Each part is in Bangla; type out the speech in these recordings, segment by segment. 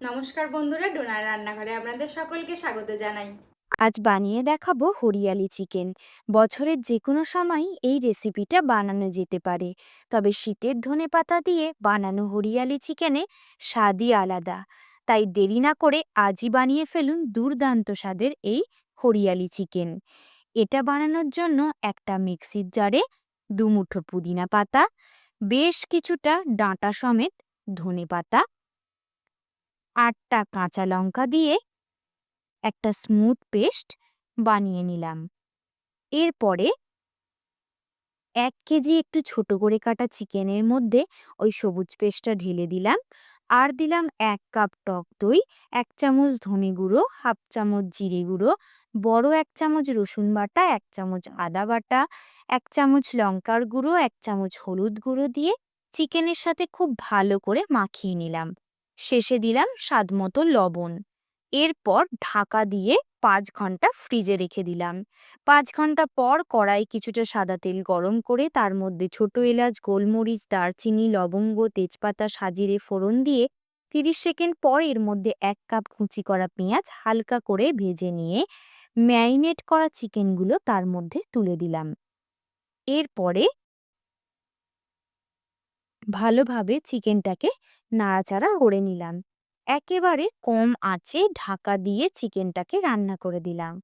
নমস্কার বন্ধুরা, ডোনার রান্নাঘরে আপনাদের সকলকে স্বাগত জানাই। আজ বানিয়ে দেখাবো হরিয়ালি চিকেন। বছরের যে কোনো সময়ই এই রেসিপিটা বানানো যেতে পারে। তবে শীতের ধনে পাতা দিয়ে বানানো হরিয়ালি চিকেনে স্বাদই আলাদা। তাই দেরি না করে আজই বানিয়ে ফেলুন দুর্দান্ত স্বাদের এই হরিয়ালি চিকেন। এটা বানানোর জন্য একটা মিক্সির জারে দুমুঠো পুদিনা পাতা, বেশ কিছুটা ডাঁটা সমেত ধনে পাতা আটটা কাঁচা লঙ্কা দিয়ে একটা স্মুথ পেস্ট বানিয়ে নিলাম। এরপরে এক কেজি একটু ছোট করে কাটা চিকেনের মধ্যে ওই সবুজ পেস্টটা ঢেলে দিলাম। আর দিলাম এক কাপ টক দই, এক চামচ ধনে গুঁড়ো, হাফ চামচ জিরে গুঁড়ো, বড় এক চামচ রসুন বাটা, এক চামচ আদা বাটা, এক চামচ লঙ্কার গুঁড়ো, এক চামচ হলুদ গুঁড়ো দিয়ে চিকেনের সাথে খুব ভালো করে মাখিয়ে নিলাম। শেষে দিলাম স্বাদ মতো লবণ। এরপর ঢাকা দিয়ে পাঁচ ঘণ্টা ফ্রিজে রেখে দিলাম। পাঁচ ঘণ্টা পর কড়াই কিছুটা সাদা তেল গরম করে তার মধ্যে ছোট এলাচ, গোলমরিচ, দারচিনি, লবঙ্গ, তেজপাতা, সাজিরে ফোড়ন দিয়ে তিরিশ সেকেন্ড পর এর মধ্যে এক কাপ কুচি করা পেঁয়াজ হালকা করে ভেজে নিয়ে ম্যারিনেট করা চিকেনগুলো তার মধ্যে তুলে দিলাম। এরপরে ভালোভাবে চিকেনটাকে নাড়াচাড়া করে নিলাম। একেবারে কম আঁচে ঢাকা দিয়ে চিকেনটাকে রান্না করে দিলাম।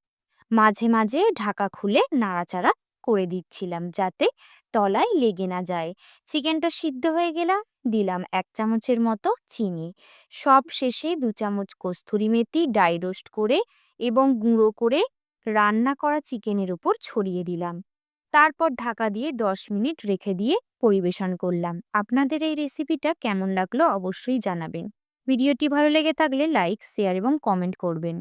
মাঝে মাঝে ঢাকা খুলে নাড়াচাড়া করে দিচ্ছিলাম যাতে তলায় লেগে না যায়। চিকেনটা সিদ্ধ হয়ে গেলাম দিলাম এক চামচের মতো চিনি। সব শেষে দু চামচ কস্তুরি মেথি ডাই রোস্ট করে এবং গুঁড়ো করে রান্না করা চিকেনের উপর ছড়িয়ে দিলাম। তারপর ঢাকা দিয়ে দশ মিনিট রেখে দিয়ে পরিবেশন করলাম। আপনাদের এই রেসিপিটা কেমন লাগল অবশ্যই জানাবেন। ভিডিওটি ভালো লেগে থাকলে লাইক শেয়ার এবং কমেন্ট করবেন।